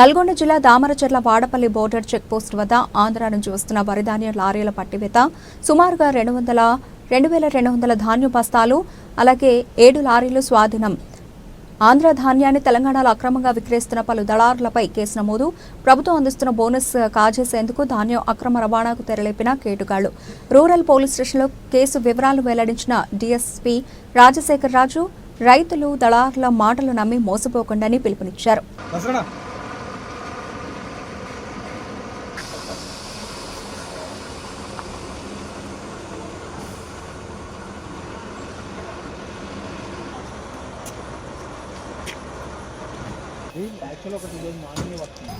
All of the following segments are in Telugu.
నల్గొండ జిల్లా దామరచెర్ల వాడపల్లి బోర్డర్ చెక్పోస్ట్ వద్ద ఆంధ్ర నుంచి వస్తున్న వరిధాన్య లారీల పట్టివేత సుమారుగా రెండు వందల రెండు వేల రెండు వందల ధాన్య బస్తాలు అలాగే ఏడు లారీలు స్వాధీనం. ఆంధ్ర ధాన్యాన్ని తెలంగాణలో అక్రమంగా విక్రయిస్తున్న పలు దళారులపై కేసు నమోదు. ప్రభుత్వం అందిస్తున్న బోనస్ కాజేసేందుకు ధాన్యం అక్రమ రవాణాకు తెరలేపిన కేటుగాళ్ళు. రూరల్ పోలీస్ స్టేషన్లో కేసు వివరాలు వెల్లడించిన డీఎస్పీ రాజశేఖర్ రాజు రైతులు దళారుల మాటలు నమ్మి మోసపోకుండాని పిలుపునిచ్చారు. యాక్చువల్ ఒకటి ఈరోజు మార్నింగ్ వస్తుంది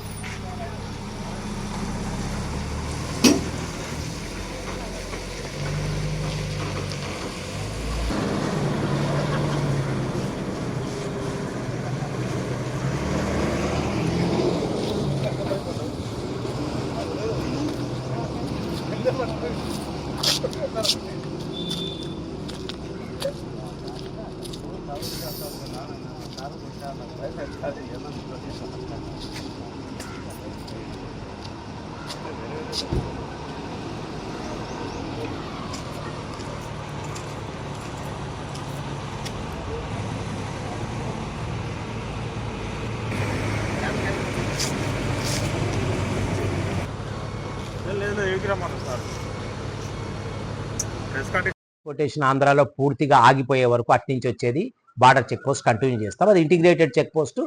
లేదు ఎగిరమ్మన్నారు కొటేషన్ ఆంధ్రాలో పూర్తిగా ఆగిపోయే వరకు అట్నుంచి వచ్చేది బార్డర్ చెక్ పోస్ట్ కంటిన్యూ చేస్తాం. అది ఇంటిగ్రేటెడ్ చెక్ పోస్ట్.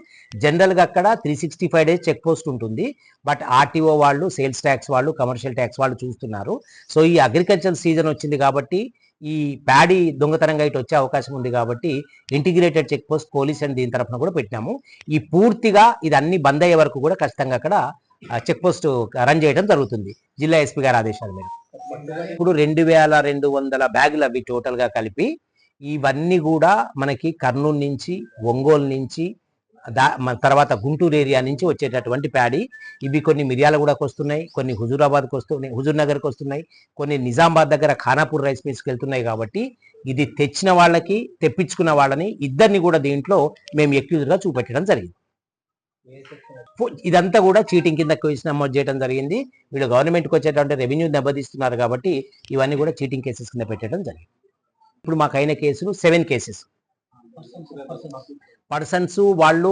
జనరల్గా అక్కడ three sixty five days check post ఉంటుంది. బట్ ఆర్టీఓ వాళ్ళు సేల్స్ ట్యాక్స్ వాళ్ళు కమర్షియల్ ట్యాక్స్ వాళ్ళు చూస్తున్నారు. సో ఈ అగ్రికల్చర్ సీజన్ వచ్చింది కాబట్టి ఈ ప్యాడీ దొంగతనంగా ఇటు వచ్చే అవకాశం ఉంది కాబట్టి integrated check post police and దీని తరఫున కూడా పెట్టినాము. ఈ పూర్తిగా ఇది అన్ని బంద్ అయ్యే వరకు కూడా ఖచ్చితంగా అక్కడ చెక్ పోస్ట్ రన్ చేయడం జరుగుతుంది. జిల్లా ఎస్పీ గారి ఆదేశాల మేరకు. ఇప్పుడు రెండు వేల రెండు వందల బ్యాగులు అవి టోటల్గా కలిపి ఇవన్నీ కూడా మనకి కర్నూలు నుంచి ఒంగోలు నుంచి దా తర్వాత గుంటూరు ఏరియా నుంచి వచ్చేటటువంటి ప్యాడీ. ఇవి కొన్ని మిర్యాలగూడకు వస్తున్నాయి కొన్ని హుజూరాబాద్కి వస్తున్నాయి హుజూర్ నగర్కి వస్తున్నాయి కొన్ని నిజామాబాద్ దగ్గర ఖానాపూర్ రైస్ మిల్స్కి వెళ్తున్నాయి కాబట్టి ఇది తెచ్చిన వాళ్ళకి తెప్పించుకున్న వాళ్ళని ఇద్దరిని కూడా దీంట్లో మేము ఎక్యూజ్గా చూపెట్టడం జరిగింది. ఇదంతా కూడా చీటింగ్ కింద కేసు నమోదు చేయడం జరిగింది. వీళ్ళు గవర్నమెంట్కి వచ్చేటువంటి రెవెన్యూ దెబ్బతీస్తున్నారు కాబట్టి ఇవన్నీ కూడా చీటింగ్ కేసెస్ కింద పెట్టడం జరిగింది. ఇప్పుడు మాకు అయిన కేసులు సెవెన్ కేసెస్. పర్సన్స్ వాళ్ళు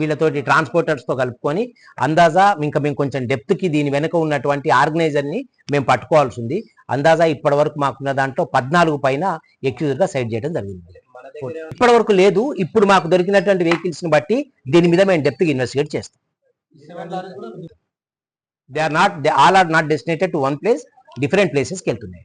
వీళ్ళతోటి ట్రాన్స్పోర్టర్స్తో కలుపుకొని అందాజా ఇంకా మేము కొంచెం డెప్త్కి దీని వెనుక ఉన్నటువంటి ఆర్గనైజర్ని మేము పట్టుకోవాల్సి ఉంది. అందాజా ఇప్పటి వరకు మాకున్న దాంట్లో పద్నాలుగు పైన ఎక్యూజర్గా సైడ్ చేయడం జరిగింది. ఇప్పటి వరకు లేదు. ఇప్పుడు మాకు దొరికినటువంటి వెహికల్స్ని బట్టి దీని మీద మేము డెప్త్కి ఇన్వెస్టిగేట్ చేస్తాం. They are not they all are not destinated to one place different ప్లేసెస్కి వెళ్తున్నాయి.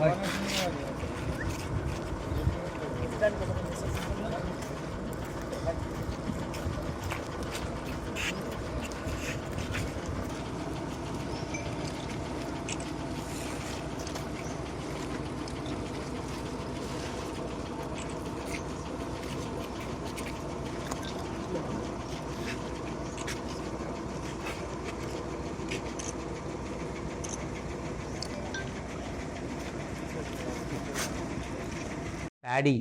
యూ ప్యాడీ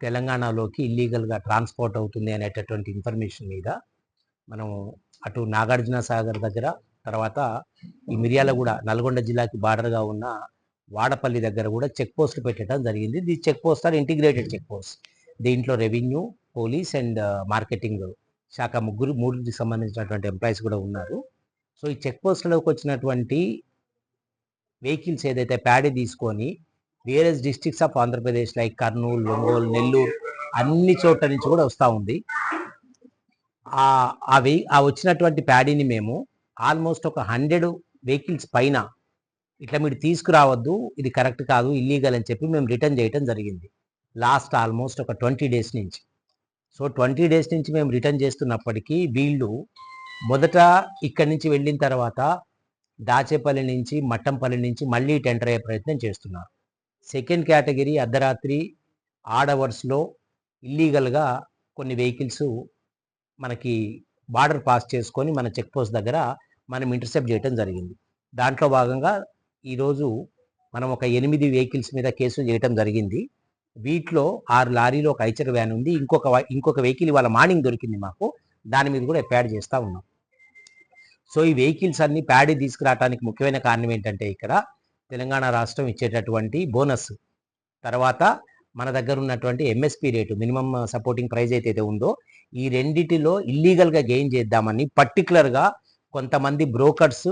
తెలంగాణలోకి ఇల్లీగల్గా ట్రాన్స్పోర్ట్ అవుతుంది అనేటటువంటి ఇన్ఫర్మేషన్ మీద మనం అటు నాగార్జున సాగర్ దగ్గర తర్వాత ఈ మిర్యాలగూడ నల్గొండ జిల్లాకి బార్డర్గా ఉన్న వాడపల్లి దగ్గర కూడా చెక్ పోస్టులు పెట్టడం జరిగింది. The check post are integrated check post దీంట్లో రెవెన్యూ పోలీస్ అండ్ మార్కెటింగ్ శాఖ ముగ్గురు మూడుకి సంబంధించినటువంటి ఎంప్లాయీస్ కూడా ఉన్నారు. సో ఈ చెక్ పోస్టులోకి వచ్చినటువంటి వెహికల్స్ ఏదైతే ప్యాడీ తీసుకొని వేరే districts of Andhra Pradesh like Kurnool Ongole Nellore అన్ని చోట్ల నుంచి కూడా వస్తూ ఉంది. అవి ఆ వచ్చినటువంటి ప్యాడీని మేము ఆల్మోస్ట్ ఒక హండ్రెడ్ వెహికల్స్ పైన ఇట్లా మీరు తీసుకురావద్దు ఇది కరెక్ట్ కాదు ఇల్లీగల్ అని చెప్పి మేము రిటర్న్ చేయటం జరిగింది. లాస్ట్ ఆల్మోస్ట్ ఒక ట్వంటీ డేస్ నుంచి. సో ట్వంటీ డేస్ నుంచి మేము రిటర్న్ చేస్తున్నప్పటికీ వీళ్ళు మొదట ఇక్కడి నుంచి వెళ్ళిన తర్వాత దాచేపల్లి నుంచి మట్టంపల్లి నుంచి మళ్ళీ టెండర్ అయ్యే ప్రయత్నం చేస్తున్నారు. సెకండ్ కేటగిరీ అర్ధరాత్రి ఆడ్ అవర్స్లో ఇల్లీగల్గా కొన్ని వెహికల్స్ మనకి బార్డర్ పాస్ చేసుకొని మన చెక్ పోస్ట్ దగ్గర మనం ఇంటర్సెప్ట్ చేయడం జరిగింది. దాంట్లో భాగంగా ఈరోజు మనం ఒక ఎనిమిది వెహికల్స్ మీద కేసు చేయటం జరిగింది. వీటిలో ఆరు లారీలో ఒక ఐచర్ వ్యాన్ ఉంది. ఇంకొక ఇంకొక వెహికల్ ఇవాళ మార్నింగ్ దొరికింది మాకు. దాని మీద కూడా ప్యాడ్ చేస్తూ ఉన్నాం. సో ఈ వెహికల్స్ అన్ని ప్యాడీ తీసుకురావడానికి ముఖ్యమైన కారణం ఏంటంటే ఇక్కడ తెలంగాణ రాష్ట్రం ఇచ్చేటటువంటి బోనస్. తర్వాత మన దగ్గర ఉన్నటువంటి MSP rate minimum supporting price అయితే ఉందో ఈ రెండిటిలో ఇల్లీగల్గా గెయిన్ చేద్దామని పర్టికులర్గా కొంతమంది బ్రోకర్స్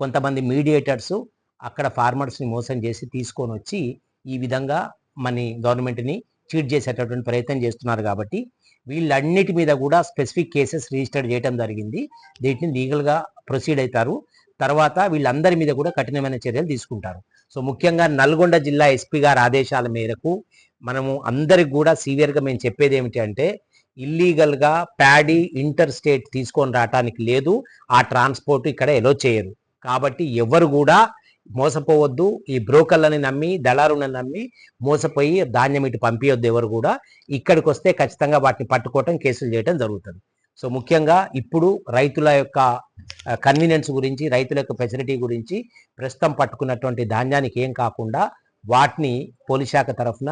కొంతమంది మీడియేటర్స్ అక్కడ ఫార్మర్స్ని మోసం చేసి తీసుకొని వచ్చి ఈ విధంగా మన గవర్నమెంట్ని చీట్ చేసేటటువంటి ప్రయత్నం చేస్తున్నారు కాబట్టి వీళ్ళన్నిటి మీద కూడా స్పెసిఫిక్ కేసెస్ రిజిస్టర్ చేయడం జరిగింది. వీటిని లీగల్గా ప్రొసీడ్ అవుతారు. తర్వాత వీళ్ళందరి మీద కూడా కఠినమైన చర్యలు తీసుకుంటారు. సో ముఖ్యంగా నల్గొండ జిల్లా ఎస్పీ గారి ఆదేశాల మేరకు మనము అందరికి కూడా సీవియర్గా మేము చెప్పేది ఏమిటి అంటే ఇల్లీగల్గా ప్యాడీ ఇంటర్ స్టేట్ తీసుకొని రావటానికి లేదు. ఆ ట్రాన్స్పోర్ట్ ఇక్కడ ఎలో చేయరు. కాబట్టి ఎవరు కూడా మోసపోవద్దు. ఈ బ్రోకర్లని నమ్మి దళారులను నమ్మి మోసపోయి ధాన్యం ఇటు పంపించొద్దు ఎవరు కూడా. ఇక్కడికి వస్తే ఖచ్చితంగా వాటిని పట్టుకోవటం కేసులు చేయటం జరుగుతుంది. సో ముఖ్యంగా ఇప్పుడు రైతుల యొక్క కన్వీనియన్స్ గురించి రైతుల యొక్క ఫెసిలిటీ గురించి ప్రస్తుతం పట్టుకున్నటువంటి ధాన్యానికి ఏం కాకుండా వాటిని పోలీస్ శాఖ తరఫున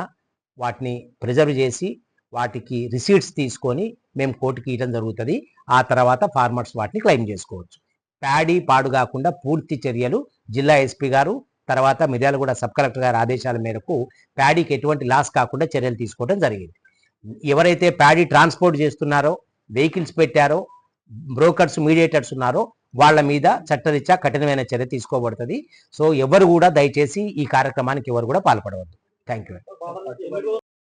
వాటిని ప్రిజర్వ్ చేసి వాటికి రిసీట్స్ తీసుకొని మేము కోర్టుకి ఇవ్వడం జరుగుతుంది. ఆ తర్వాత ఫార్మర్స్ వాటిని క్లెయిమ్ చేసుకోవచ్చు. ప్యాడీ పాడు కాకుండా పూర్తి చర్యలు జిల్లా ఎస్పీ గారు తర్వాత మిర్యాలగూడ సబ్ కలెక్టర్ గారి ఆదేశాల మేరకు ప్యాడీకి ఎటువంటి లాస్ కాకుండా చర్యలు తీసుకోవడం జరిగింది. ఎవరైతే ప్యాడీ ట్రాన్స్పోర్ట్ చేస్తున్నారో వెహికల్స్ పెట్టారో బ్రోకర్స్ మీడియేటర్స్ ఉన్నారో వాళ్ళ మీద చట్టరీత్యా కఠినమైన చర్య తీసుకోబడుతుంది. సో ఎవరు కూడా దయచేసి ఈ కార్యక్రమానికి ఎవరు కూడా పాల్పడవద్దు. Thank you